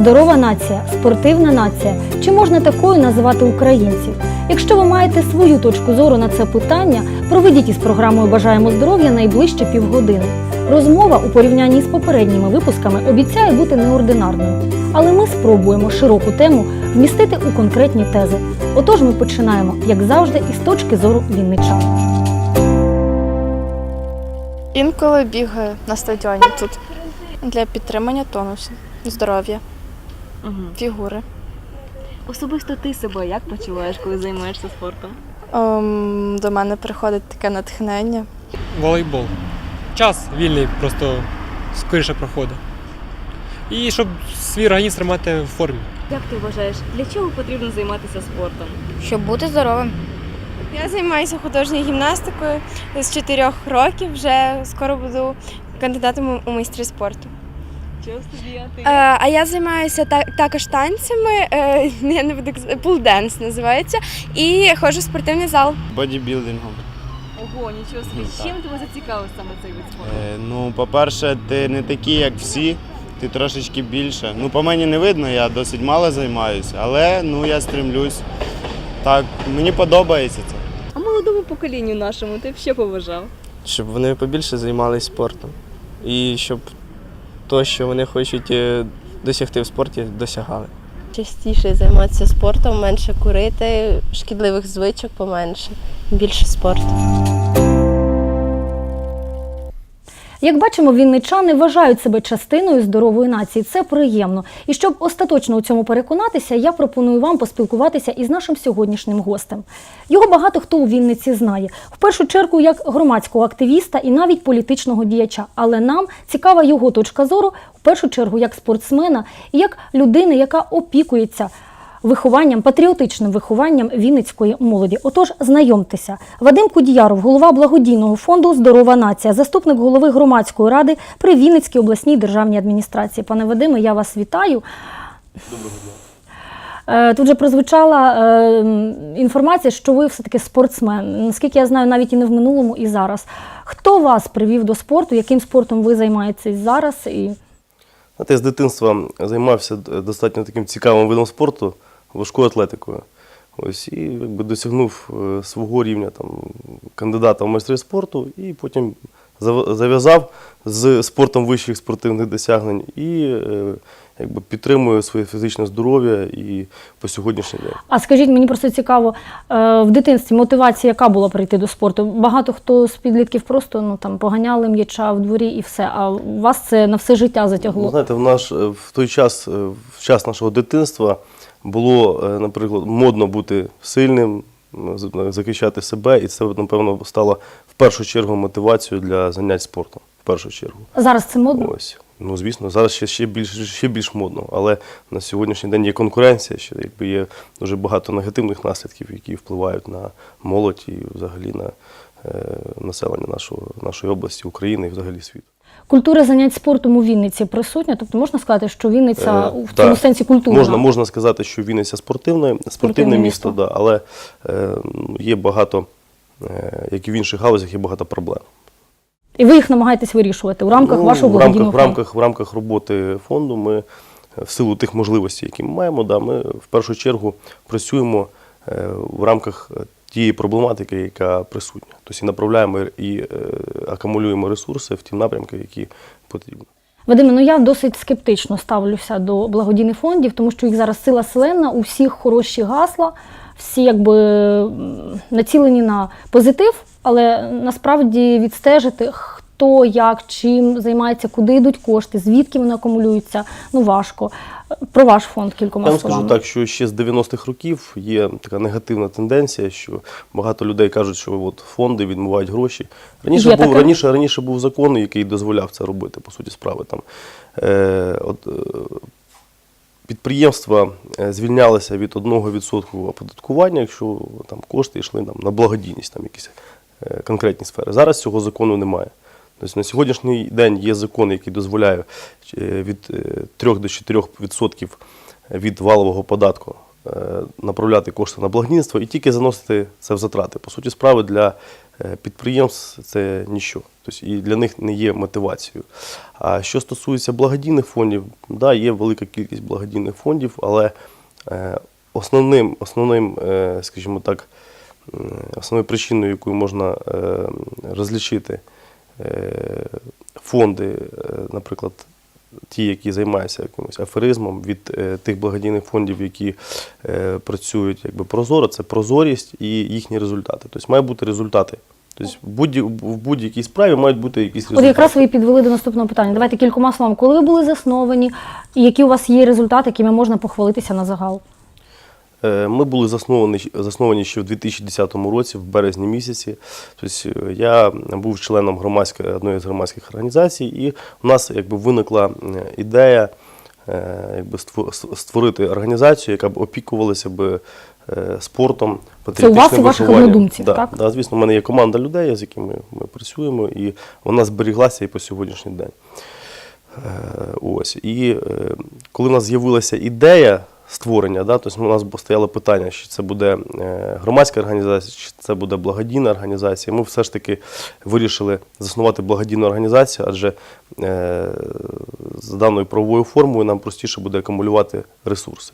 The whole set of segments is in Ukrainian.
Здорова нація, спортивна нація. Чи можна такою називати українців? Якщо ви маєте свою точку зору на це питання, проведіть із програмою Бажаємо здоров'я найближче півгодини. Розмова у порівнянні з попередніми випусками обіцяє бути неординарною, але ми спробуємо широку тему вмістити у конкретні тези. Отож, ми починаємо, як завжди, із точки зору вінничан. Інколи бігаю на стадіоні тут для підтримання тонусу, здоров'я, фігури. Особисто ти себе як почуваєш, коли займаєшся спортом? Ем, до мене приходить таке натхнення. волейбол. Час вільний просто скоріше проходить. І щоб свій організм тримати в формі. Як ти вважаєш, для чого потрібно займатися спортом? Щоб бути здоровим. Я займаюся художньою гімнастикою з 4 років. Вже скоро буду кандидатом у майстри спорту. А ти? Е, а я займаюся та- також танцями. е, я не буду пулденс називається. І ходжу в спортивний зал. бодібілдингом. Ого, нічого собі. Ну. Чим тебе зацікавив саме цей вид спорту? Е, ну, по-перше, ти не такий, як всі, ти трошечки більше. Ну, по мені не видно, я досить мало займаюся, але ну, я стремлюсь. Так, мені подобається це. А молодому поколінню нашому ти б що побажав? щоб вони побільше займалися спортом. І щоб то, що вони хочуть е, досягти в спорті, досягали. Частіше займатися спортом, менше курити, шкідливих звичок поменше, більше спорту. Як бачимо, вінничани вважають себе частиною здорової нації. Це приємно. І щоб остаточно у цьому переконатися, я пропоную вам поспілкуватися із нашим сьогоднішнім гостем. Його багато хто у Вінниці знає. В першу чергу як громадського активіста і навіть політичного діяча. Але нам цікава його точка зору в першу чергу як спортсмена і як людини, яка опікується вихованням, патріотичним вихованням вінницької молоді. Отож, знайомтеся. Вадим Кудіяров, голова благодійного фонду Здорова нація, заступник голови громадської ради при Вінницькій обласній державній адміністрації. Пане Вадиме, я вас вітаю. Доброго дня. Тут же прозвучала е, інформація, що ви все-таки спортсмен. Наскільки я знаю, навіть і не в минулому, і зараз. Хто вас привів до спорту? Яким спортом ви займаєтесь зараз? І Знаєте, я з дитинства займався достатньо таким цікавим видом спорту, важкою атлетикою. Ось, і якби досягнув е, свого рівня там, кандидата в майстри спорту, і потім зав- зав'язав з спортом вищих спортивних досягнень і е, якби, підтримую своє фізичне здоров'я і по сьогоднішній день. А скажіть, мені просто цікаво, е, в дитинстві мотивація яка була прийти до спорту? Багато хто з підлітків просто ну там поганяли м'яча в дворі і все. А вас це на все життя Ну, затягло. знаєте, в наш е, в той час, е, в час нашого дитинства було, наприклад, модно бути сильним, захищати себе, і це, напевно, стало в першу чергу мотивацією для занять спортом. В першу чергу. Зараз це модно. Ось. Ну, звісно, зараз ще, ще, більш, ще більш модно, але на сьогоднішній день є конкуренція, ще якби є дуже багато негативних наслідків, які впливають на молодь і взагалі на е, населення нашого, нашої області, України і взагалі світу. Культура занять спортом у Вінниці присутня. Тобто можна сказати, що Вінниця Е, в цьому сенсі культурна. Можна, можна сказати, що Вінниця спортивне, спортивне, Спортивне місто, місто. Да, але е, є багато, е, як і в інших галузях, є багато проблем. І ви їх намагаєтесь вирішувати у рамках Ну, вашого в благодійного рамках, в рамках, в рамках роботи фонду ми е, в силу тих можливостей, які ми маємо, да, ми в першу чергу працюємо е, в рамках е, тієї проблематики, яка присутня. Тобто і направляємо і акумулюємо ресурси в ті напрямки, які потрібні. Вадиме, ну я досить скептично ставлюся до благодійних фондів, тому що їх зараз сила селена, у всіх хороші гасла, всі якби націлені на позитив, але насправді відстежити, хто як, чим займається, куди йдуть кошти, звідки вони акумулюються, ну важко. Про ваш фонд кількома Я вам словами. скажу так, що ще з 90-х років є така негативна тенденція, що багато людей кажуть, що от фонди відмивають гроші. Раніше Є був таке. раніше, раніше був закон, який дозволяв це робити, по суті справи. Там е, от, е, підприємства е, звільнялися від 1% оподаткування, якщо там кошти йшли там, на благодійність, там якісь конкретні сфери. Зараз цього закону немає. Тобто на сьогоднішній день є закон, який дозволяє е, від е, 3 до 4% від валового податку е, направляти кошти на благодійництво і тільки заносити це в затрати. По суті, справи для е, підприємств це ніщо. Тобто і для них не є мотивацією. А що стосується благодійних фондів, да, є велика кількість благодійних фондів, але е, основним, основним, е, скажімо так, основною причиною, якою можна е, розлічити е, фонди, е, наприклад, ті, які займаються якимось аферизмом від тих благодійних фондів, які працюють якби прозоро, це прозорість і їхні результати. Тобто мають бути результати. Тобто в будь- в будь-якій справі мають бути якісь От результати. якраз ви підвели до наступного питання. Давайте кількома словами, коли ви були засновані, і які у вас є результати, якими можна похвалитися на загал? Е, Ми були засновані, засновані ще в 2010 році, в березні місяці. Тобто е, я був членом громадської одної з громадських організацій, і у нас якби виникла е, ідея якби створити організацію, яка б опікувалася б спортом. Це у вас і ваших однодумців, да, так? Да, звісно, в мене є команда людей, з якими ми працюємо, і вона зберіглася і по сьогоднішній день. Ось. І коли в нас з'явилася ідея створення, да, тобто у нас стояло питання, чи це буде е, громадська організація, чи це буде благодійна організація. Ми все ж таки вирішили заснувати благодійну організацію, адже е, за даною правовою формою нам простіше буде акумулювати ресурси.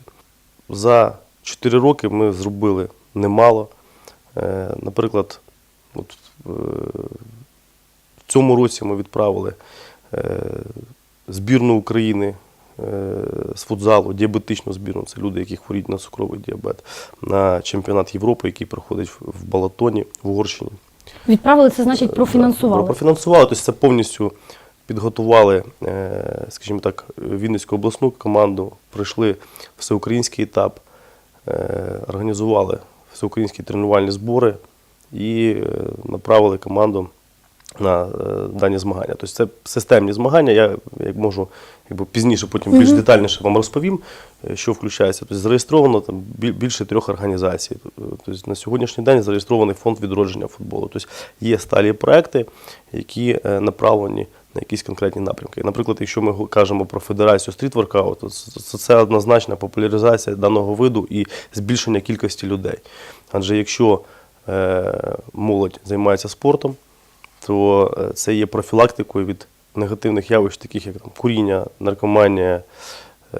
За 4 роки ми зробили немало. Е, Наприклад, от, в цьому році ми відправили збірну України з футзалу, діабетичну збірну. Це люди, які хворіють на цукровий діабет, на чемпіонат Європи, який проходить в Балатоні в Угорщині. Відправили це значить профінансували. Профінансували, тобто це повністю підготували, е, скажімо так, Вінницьку обласну команду, пройшли всеукраїнський етап, е, організували всеукраїнські тренувальні збори і е, направили команду на е, дані змагання. Тобто це системні змагання. Я як можу якби, пізніше, потім більш детальніше вам розповім, е, що включається. Тобто зареєстровано там більше трьох організацій. Тобто на сьогоднішній день зареєстрований фонд відродження футболу. Тобто є сталі проекти, які е, направлені на якісь конкретні напрямки. Наприклад, якщо ми кажемо про федерацію стрітворкауту, то це- однозначна популяризація даного виду і збільшення кількості людей. Адже якщо е, молодь займається спортом, то е, це є профілактикою від негативних явищ, таких як там, куріння, наркоманія, е,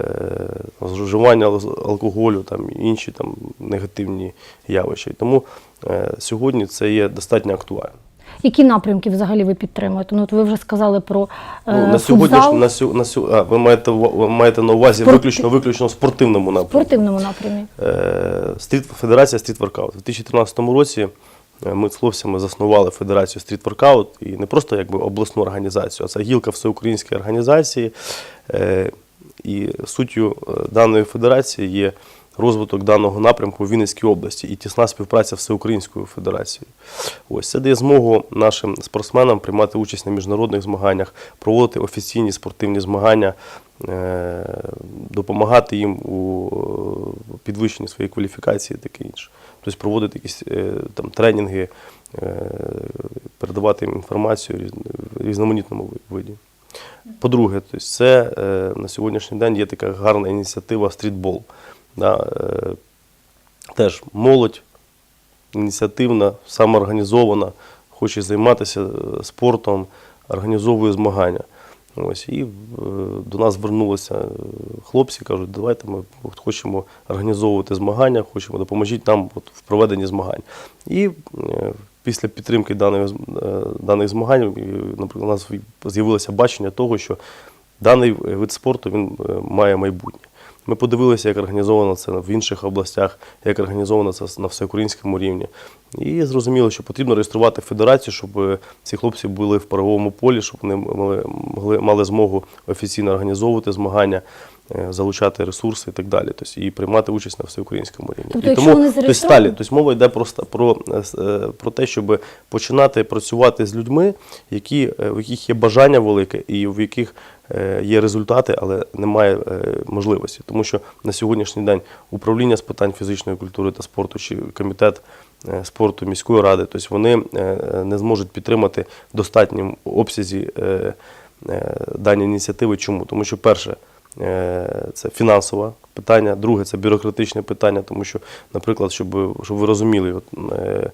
зловживання алкоголю, там, і інші там, негативні явища. І тому е, сьогодні це є достатньо актуально. Які напрямки взагалі ви підтримуєте? Ну, от ви вже сказали про е, Ну, на сьогодні на, сьо- на, сьо- а, ви маєте ви маєте на увазі Спорт- виключно виключно спортивному напрямку. спортивному напрямі. Е, Стріт Федерація стрітворкаут. У 2013 році ми з хлопцями заснували Федерацію стрітворкаут і не просто якби обласну організацію, а це гілка всеукраїнської організації. Е, І суттю е, даної федерації є розвиток даного напрямку в Вінницькій області і тісна співпраця Всеукраїнською федерацією. Ось це дає змогу нашим спортсменам приймати участь на міжнародних змаганнях, проводити офіційні спортивні змагання, е, допомагати їм у е, підвищенні своєї кваліфікації, таке інше. Тобто проводити якісь е, там тренінги, е, передавати їм інформацію в різноманітному виді. По-друге, це е, на сьогоднішній день є така гарна ініціатива стрітбол. Теж молодь ініціативна, самоорганізована, хоче займатися спортом, організовує змагання. Ось, і е, до нас звернулися е, хлопці, кажуть, давайте ми хочемо організовувати змагання, хочемо допоможіть нам от, в проведенні змагань. І е, після підтримки даних, даних змагань, наприклад, у нас з'явилося бачення того, що даний вид спорту він має майбутнє. Ми подивилися, як організовано це в інших областях, як організовано це на всеукраїнському рівні. І зрозуміло, що потрібно реєструвати федерацію, щоб ці хлопці були в правовому полі, щоб вони мали, могли, мали змогу офіційно організовувати змагання, е, залучати ресурси і так далі. Тобто, і приймати участь на всеукраїнському рівні. Тобто, і тому вони тобто, сталі, тобто мова йде просто про, е, е, про те, щоб починати працювати з людьми, які, в яких є бажання велике і в яких є результати, але немає е, можливості. Тому що на сьогоднішній день управління з питань фізичної культури та спорту чи комітет е, спорту міської ради, тобто вони е, не зможуть підтримати в достатньому обсязі е, е, дані ініціативи. Чому? Тому що перше. е, це фінансове питання, друге це бюрократичне питання, тому що, наприклад, щоб, щоб ви розуміли, от, е,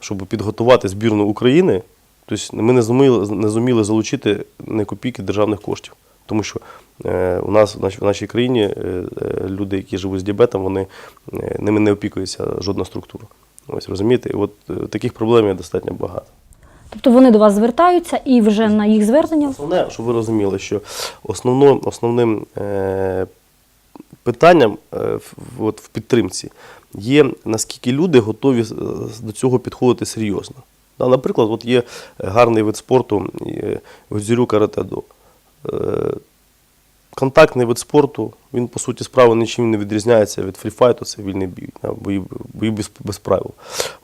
щоб підготувати збірну України, тобто ми не зуміли, не зуміли залучити не копійки державних коштів. Тому що е, у нас в нашій, країні е, е, люди, які живуть з діабетом, вони ними не опікується жодна структура. Ось розумієте, і от таких проблем є достатньо багато. Тобто вони до вас звертаються і вже на їх звернення Основне, щоб ви розуміли, що основно, основним е, питанням е, в, от, в підтримці є, наскільки люди готові до цього підходити серйозно. Да, наприклад, от є гарний вид спорту е, Гудзюрю каратедо. Е, контактний вид спорту, він по суті справи нічим не відрізняється від фріфайту, це вільний бій, бої, бої без, без правил.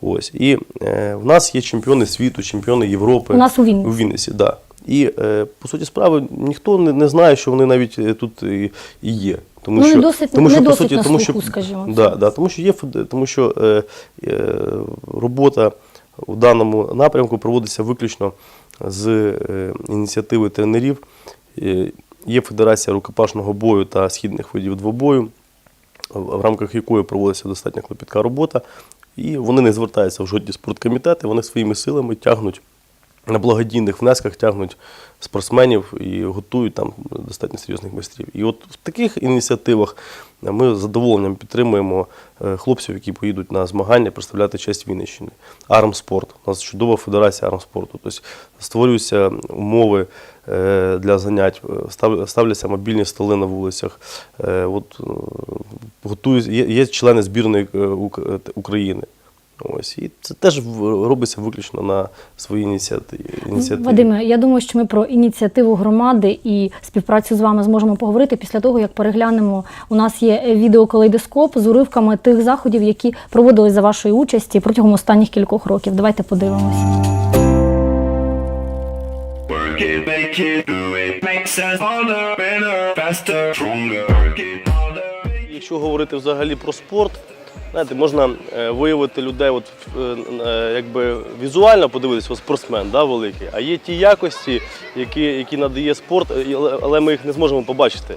Ось. І е, в нас є чемпіони світу, чемпіони Європи. у нас у Вінниці. У Вінниці. Да. І е, по суті справи ніхто не, не знає, що вони навіть е, тут і, і є. Тому Ну, не досить- тому, не по досить суті, на тому, слуху, що, скажімо. Да, да, тому що є тому що е, е, робота в даному напрямку проводиться виключно з е, ініціативи тренерів. Е, є Федерація рукопашного бою та східних видів двобою, в рамках якої проводиться достатньо клопітка робота. І вони не звертаються в жодні спорткомітети, вони своїми силами тягнуть на благодійних внесках тягнуть спортсменів і готують там достатньо серйозних майстрів. І от в таких ініціативах ми з задоволенням підтримуємо е, хлопців, які поїдуть на змагання представляти честь Вінниччини. Армспорт. У нас чудова федерація армспорту. Тобто створюються умови е, для занять, е, став- ставляться мобільні столи на вулицях. Е, От, е, готують, є, члени збірної е, Ук- е, України. Ось, і це теж в- робиться виключно на свої ініціативи. ініціативи. Вадиме, я думаю, що ми про ініціативу громади і співпрацю з вами зможемо поговорити після того, як переглянемо. У нас є відеокалейдоскоп з уривками тих заходів, які проводили за вашої участі протягом останніх кількох років. Давайте подивимось. Якщо говорити взагалі про спорт, знаєте, можна е, виявити людей, от, е, е, якби візуально подивитися, спортсмен да, великий, а є ті якості, які, які надає спорт, але ми їх не зможемо побачити.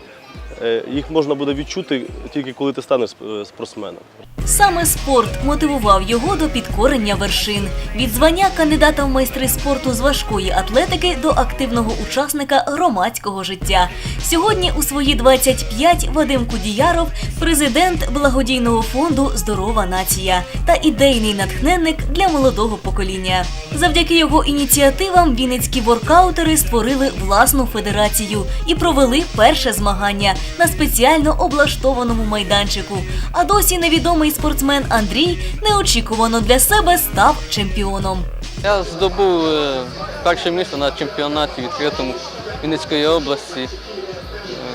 Е, Їх можна буде відчути тільки коли ти станеш е, спортсменом. Саме спорт мотивував його до підкорення вершин від звання кандидата в майстри спорту з важкої атлетики до активного учасника громадського життя. Сьогодні у свої 25 Вадим Кудіяров, президент благодійного фонду Здорова нація та ідейний натхненник для молодого покоління. Завдяки його ініціативам вінницькі воркаутери створили власну федерацію і провели перше змагання на спеціально облаштованому майданчику. А досі невідомий спортсмен Андрій неочікувано для себе став чемпіоном. Я здобув е, перше місце на чемпіонаті відкритому Вінницької області.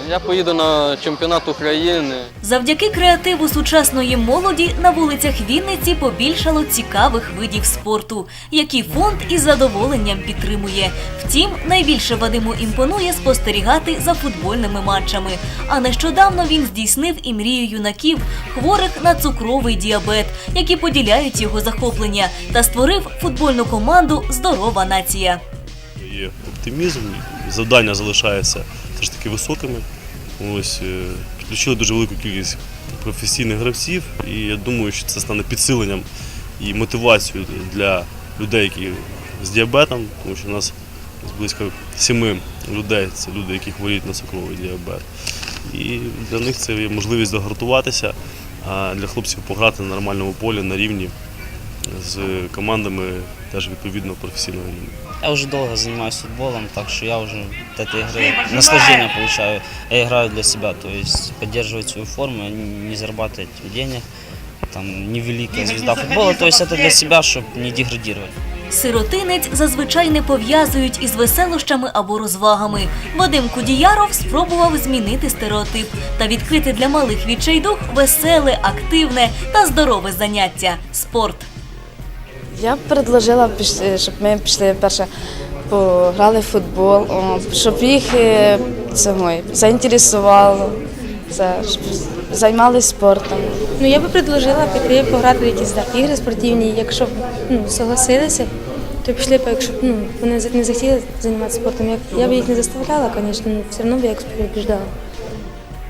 Я поїду на чемпіонат України. Завдяки креативу сучасної молоді на вулицях Вінниці побільшало цікавих видів спорту, які фонд із задоволенням підтримує. Втім, найбільше Вадиму імпонує спостерігати за футбольними матчами. А нещодавно він здійснив і мрію юнаків, хворих на цукровий діабет, які поділяють його захоплення, та створив футбольну команду Здорова нація. Є оптимізм, завдання залишаються все ж таки високими. Ось е, підключили дуже велику кількість професійних гравців, і я думаю, що це стане підсиленням і мотивацією для людей, які з діабетом, тому що у нас близько семи людей це люди, які хворіють на цукровий діабет. І для них це є можливість загартуватися, а для хлопців пограти на нормальному полі на рівні з командами теж відповідно професійного рівня. Я уже долго занимаюсь футболом, так что я уже от этой игры наслаждение получаю. Я играю для себя, то есть поддерживать свою форму, а не зарабатывать денег, там, не великая звезда футбола, то есть это для себя, чтобы не деградировать. Сиротинець зазвичай не пов'язують із веселощами або розвагами. Вадим Кудіяров спробував змінити стереотип та відкрити для малих відчайдух веселе, активне та здорове заняття спорт. Я б предложила, піш- щоб ми пішли перше пограли в футбол, щоб їх е, цього, заінтересувало, щоб займалися спортом. Ну я би предложила піти пограти в якісь так, ігри спортивні. Якщо б ну, согласилися, то пішли б, якщо б ну, вони не захотіли займатися спортом. Я, б їх не заставляла, звісно, але все одно б я їх побіждала.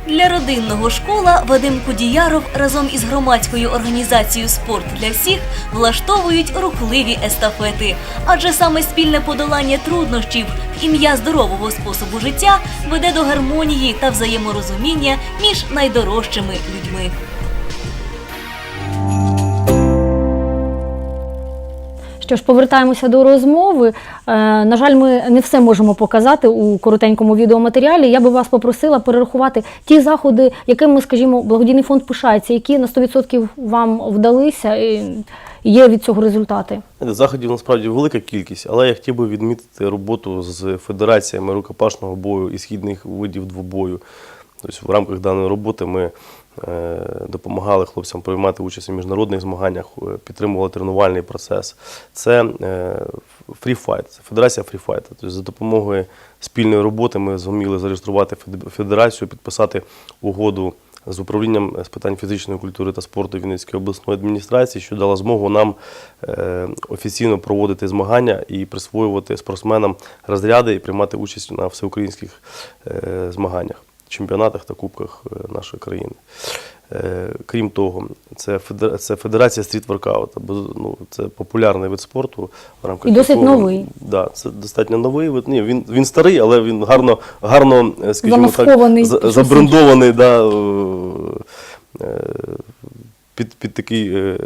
Для родинного школа Вадим Кудіяров разом із громадською організацією Спорт для всіх влаштовують рухливі естафети. Адже саме спільне подолання труднощів в ім'я здорового способу життя веде до гармонії та взаєморозуміння між найдорожчими людьми. Що ж, повертаємося до розмови. Е, на жаль, ми не все можемо показати у коротенькому відеоматеріалі. Я би вас попросила перерахувати ті заходи, якими, скажімо, благодійний фонд пишається, які на 100% вам вдалися, і є від цього результати. Заходів насправді велика кількість, але я хотів би відмітити роботу з федераціями рукопашного бою і східних видів двобою. Тобто в рамках даної роботи ми допомагали хлопцям приймати участь у міжнародних змаганнях, е, підтримували тренувальний процес. Це е, фріфайт, це федерація фріфайту. Тобто за допомогою спільної роботи ми зуміли зареєструвати фед- федерацію, підписати угоду з управлінням з питань фізичної культури та спорту Вінницької обласної адміністрації, що дала змогу нам е, офіційно проводити змагання і присвоювати спортсменам розряди і приймати участь на всеукраїнських е, змаганнях, чемпіонатах та кубках е, нашої країни. Е, Крім того, це, це Федерація стріт-воркауту. бо, Ну, це популярний вид спорту в рамках І досить якого- новий. Да, це достатньо новий вид. Ні, він, він старий, але він гарно, гарно е, скажімо так, за- забрендований да, під, під, такий, е,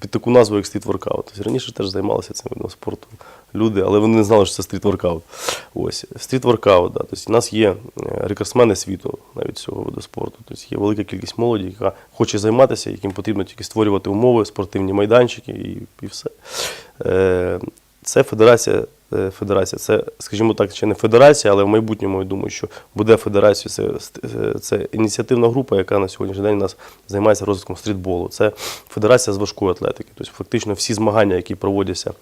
під таку назву, як стріт-воркаут. Тобто раніше теж займалися цим видом спорту люди, але вони не знали, що це стріт-воркаут. Ось, стріт-воркаут, да. тобто, у нас є е, рекордсмени світу навіть цього виду спорту. Тобто є велика кількість молоді, яка хоче займатися, яким потрібно тільки створювати умови, спортивні майданчики і, і все. Е, Це федерація. Е, Федерація, це, скажімо так, ще не федерація, але в майбутньому я думаю, що буде федерацією. Це, це, це ініціативна група, яка на сьогоднішній день у нас займається розвитком стрітболу. Це федерація з важкої атлетики. Тобто, фактично всі змагання, які проводяться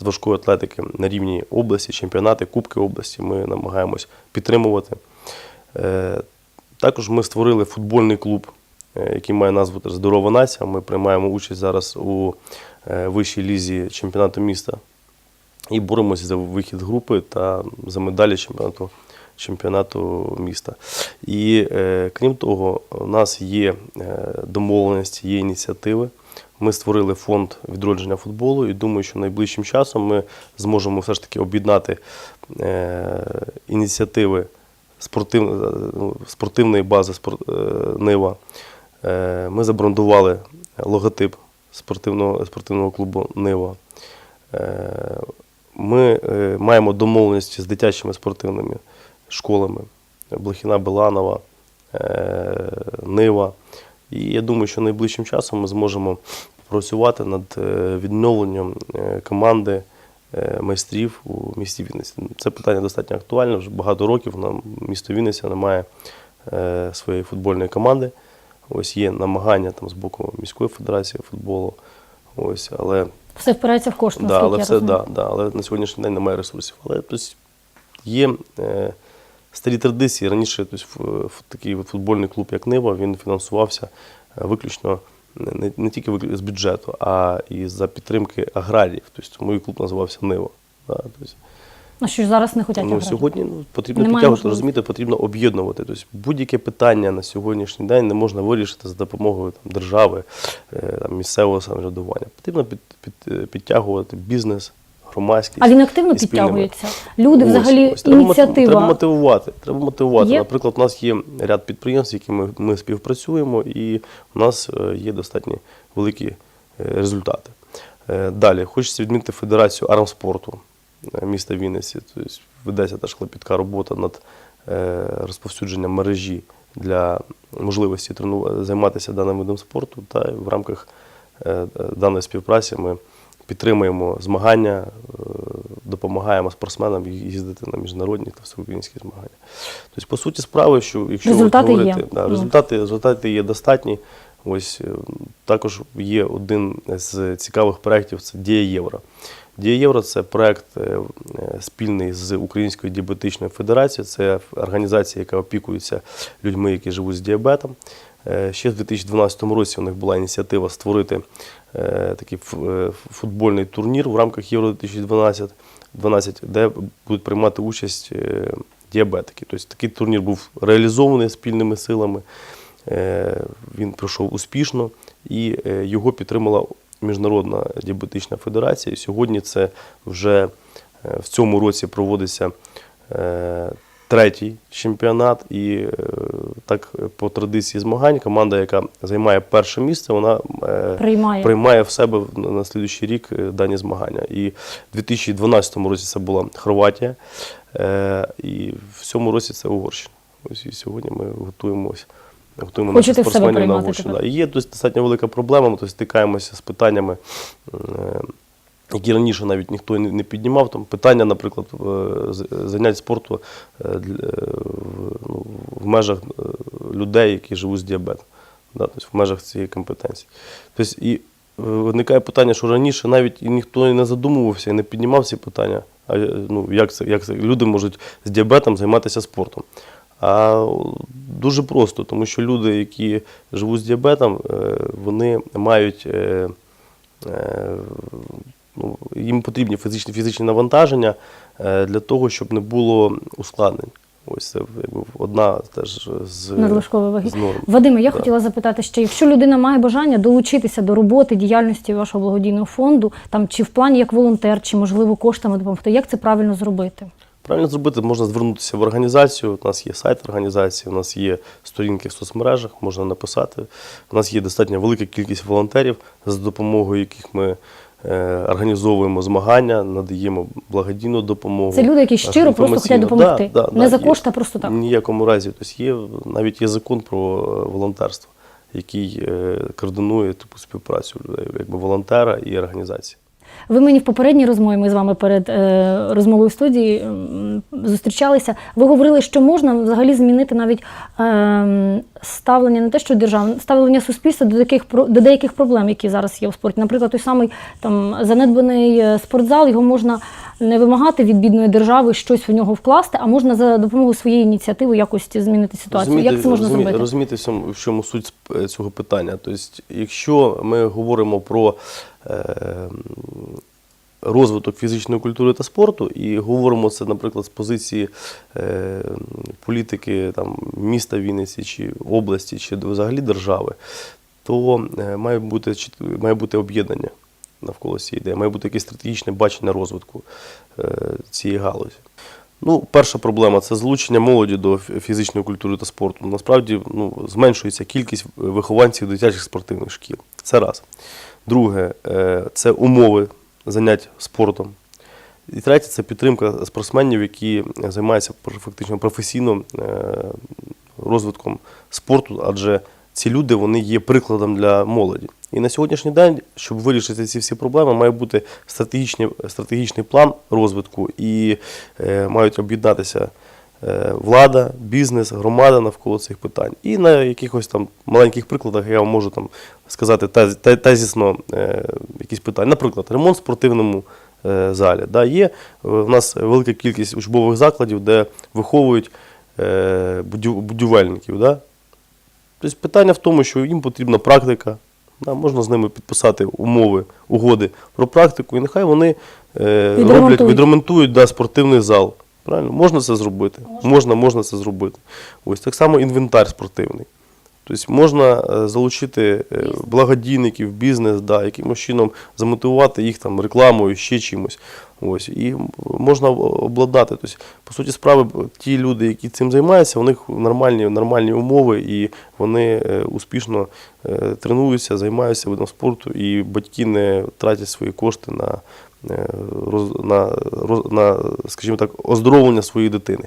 з важкої атлетики на рівні області, чемпіонати, кубки області, ми намагаємось підтримувати. Е, Також ми створили футбольний клуб, е, який має назву Здорова нація. Ми приймаємо участь зараз у е, вищій лізі чемпіонату міста і боремося за вихід групи та за медалі чемпіонату, чемпіонату міста. І е, крім того, у нас є е, домовленості, є ініціативи. Ми створили фонд відродження футболу і думаю, що найближчим часом ми зможемо все ж таки об'єднати е, ініціативи спортив, е, ну, спортивної бази спорт, е, Нива. Е, Ми забрендували логотип спортивного, спортивного клубу Нива. Е, Ми е, маємо домовленості з дитячими спортивними школами Блохіна Беланова, е, Нива. І я думаю, що найближчим часом ми зможемо працювати над е, відновленням команди майстрів у місті Вінниці. Це питання достатньо актуальне. Вже багато років нам місто Вінниця не має своєї футбольної команди. Ось є намагання там з боку міської федерації футболу. Ось, але Все впирається в кошти, Да, але я все, розумію. да, да, але на сьогоднішній день немає ресурсів. Але тобто, є е, старі традиції. Раніше тобто, такий от футбольний клуб, як Нива, він фінансувався е, виключно не, не, тільки з бюджету, а і за підтримки аграріїв. Тобто, мій клуб називався Нива. Да, тобто, А що ж зараз не хочуть Ну, грати? сьогодні ну, потрібно Немає підтягувати, можливості. розуміти, потрібно об'єднувати. Тобто будь-яке питання на сьогоднішній день не можна вирішити за допомогою там, держави, е, там, місцевого самоврядування. Потрібно під, під, е, підтягувати бізнес, громадськість. А він активно і спільними. підтягується. Люди, Ось, взагалі, ось. Треба мотив- ініціатива. Треба мотивувати. Треба мотивувати. Є? Наприклад, у нас є ряд підприємств, з якими ми співпрацюємо, і у нас е, є достатньо великі е, результати. Е, Далі, хочеться відмітити Федерацію армспорту міста Вінниці. Тобто ведеться теж клопітка робота над е, розповсюдженням мережі для можливості займатися даним видом спорту. Та в рамках е, е, даної співпраці ми підтримуємо змагання, е, допомагаємо спортсменам їздити на міжнародні та всеукраїнські змагання. Тобто, по суті справи, що якщо Результати от є. говорити, да, результати, результати є достатні. Ось е, також є один з цікавих проєктів це Дія Євро. Дія Євро це проєкт е, е, спільний з Українською діабетичною федерацією. Це організація, яка опікується людьми, які живуть з діабетом. Е, Ще в 2012 році у них була ініціатива створити такий футбольний турнір в рамках Євро 2012, 12, де будуть приймати участь діабетики. Тобто такий турнір був реалізований спільними силами. Він пройшов успішно і його підтримала Міжнародна діабетична федерація. І сьогодні це вже е, в цьому році проводиться е, третій чемпіонат. І е, так по традиції змагань команда, яка займає перше місце, вона Приймає. приймає в себе на на слідуючий рік дані змагання. І в 2012 році це була Хорватія, і в цьому році це Угорщина. Ось і сьогодні ми готуємося. Готуємо наших спортсменів на приймати Да. І є дос- достатньо велика проблема, ми тобто, стикаємося з питаннями, е, які раніше навіть ніхто не піднімав. Там питання, наприклад, е, занять спорту е, е, в, ну, межах людей, які живуть з діабетом, да, тобто в межах цієї компетенції. Тобто, і виникає питання, що раніше навіть ніхто не задумувався і не піднімав ці питання. А ну, як це, як це люди можуть з діабетом займатися спортом? А дуже просто, тому що люди, які живуть з діабетом, е, вони мають е, е, ну, їм потрібні фізичні, фізичні навантаження для того, щоб не було ускладнень. Ось це якби, одна теж з, Надлишкової ваги. з норм. Вадиме, я Да. хотіла запитати ще, якщо людина має бажання долучитися до роботи, діяльності вашого благодійного фонду, там чи в плані як волонтер, чи можливо коштами допомогти, як це правильно зробити? Правильно зробити, можна звернутися в організацію. У нас є сайт організації, у нас є сторінки в соцмережах, можна написати. У нас є достатньо велика кількість волонтерів, за допомогою яких ми е, організовуємо змагання, надаємо благодійну допомогу. Це люди, які щиро просто хочуть допомогти. Да, да, Не да, за кошти, а просто так. В ніякому разі. Тобто є, навіть є закон про е, волонтерство, який е, координує таку співпрацю людей, якби волонтера і організації. Ви мені в попередній розмові, ми з вами перед е, розмовою в студії е, зустрічалися. Ви говорили, що можна взагалі змінити навіть е, ставлення не те, що державне, ставлення суспільства до таких до деяких проблем, які зараз є в спорті. Наприклад, той самий там занедбаний е, спортзал, його можна не вимагати від бідної держави щось в нього вкласти, а можна за допомогою своєї ініціативи якось змінити ситуацію. Як це можна розумі- зробити? Розумієте, в чому, в чому суть сп- цього питання. Тобто, якщо ми говоримо про е, розвиток фізичної культури та спорту, і говоримо це, наприклад, з позиції е, політики там, міста Вінниці чи області, чи взагалі держави, то е, має бути, чіт- має бути об'єднання навколо цієї ідеї, має бути якесь стратегічне бачення розвитку е, цієї галузі. Ну, перша проблема це залучення молоді до фізичної культури та спорту. Насправді ну, зменшується кількість вихованців дитячих спортивних шкіл. Це раз. Друге, е, це умови занять спортом. І третє це підтримка спортсменів, які займаються фактично професійно е, розвитком спорту, адже ці люди вони є прикладом для молоді. І на сьогоднішній день, щоб вирішити ці всі проблеми, має бути стратегічний, стратегічний план розвитку і е, мають об'єднатися е, влада, бізнес, громада навколо цих питань. І на якихось там маленьких прикладах я вам можу там сказати тез, тезісно е, якісь питання. Наприклад, ремонт в спортивному е, залі. Да, є е, в нас велика кількість учбових закладів, де виховують е, будівельників. Да? Тобто питання в тому, що їм потрібна практика. Да, можна з ними підписати умови, угоди про практику, і нехай вони е, роблять, Відремонтують. да, спортивний зал. Правильно? Можна це зробити? Можна, можна це зробити. Ось так само інвентар спортивний. Тобто можна е, залучити е, благодійників, бізнес, да, якимось чином замотивувати їх там рекламою, ще чимось. Ось, і можна об- обладнати. Тобто, по суті справи, ті люди, які цим займаються, у них нормальні, нормальні умови, і вони е, успішно тренуються, займаються видом спорту, і батьки не тратять свої кошти на, на, роз- на, скажімо так, оздоровлення своєї дитини.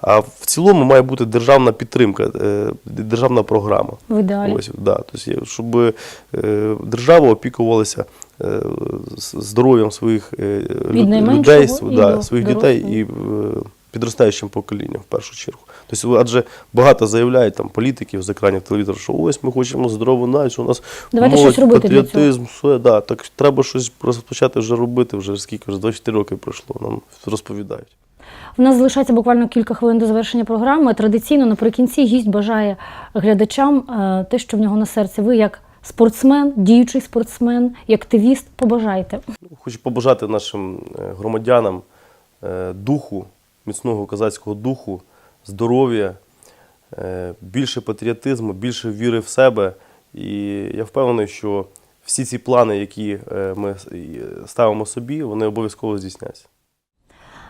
А в цілому має бути державна підтримка, е, державна програма. В ідеалі. Ось, да, тобто, щоб е, держава опікувалася е, здоров'ям своїх е, людей, да, своїх дітей і е, підростаючим поколінням в першу чергу. Тобто, адже багато заявляють там політиків з екранів телевізора, що ось ми хочемо здорову націю, у нас Давайте молодь, щось робити для патріотизм, все, да, так треба щось розпочати вже робити, вже скільки вже 24 роки пройшло, нам розповідають. У нас залишається буквально кілька хвилин до завершення програми. Традиційно наприкінці гість бажає глядачам е, те, що в нього на серці. Ви як спортсмен, діючий спортсмен, і активіст, побажайте. Хочу побажати нашим е, громадянам е, духу міцного козацького духу, здоров'я, е, більше патріотизму, більше віри в себе. І я впевнений, що всі ці плани, які е, ми ставимо собі, вони обов'язково здійсняться.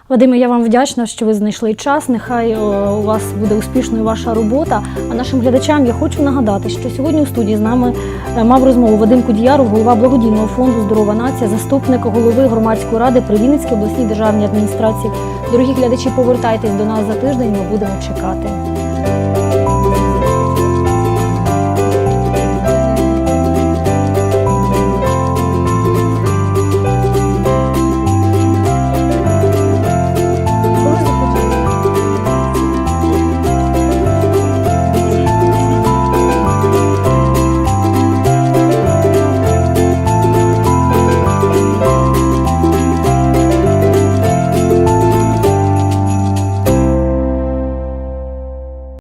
Вадиме, я вам вдячна, що ви знайшли час. Нехай е, у вас буде успішною ваша робота. А нашим глядачам я хочу нагадати, що сьогодні у студії з нами е, мав розмову Вадим Кудіяров, голова благодійного фонду Здорова нація, заступник голови громадської ради при Вінницькій обласній державній адміністрації. Дорогі глядачі, повертайтесь до нас за тиждень. Ми будемо чекати.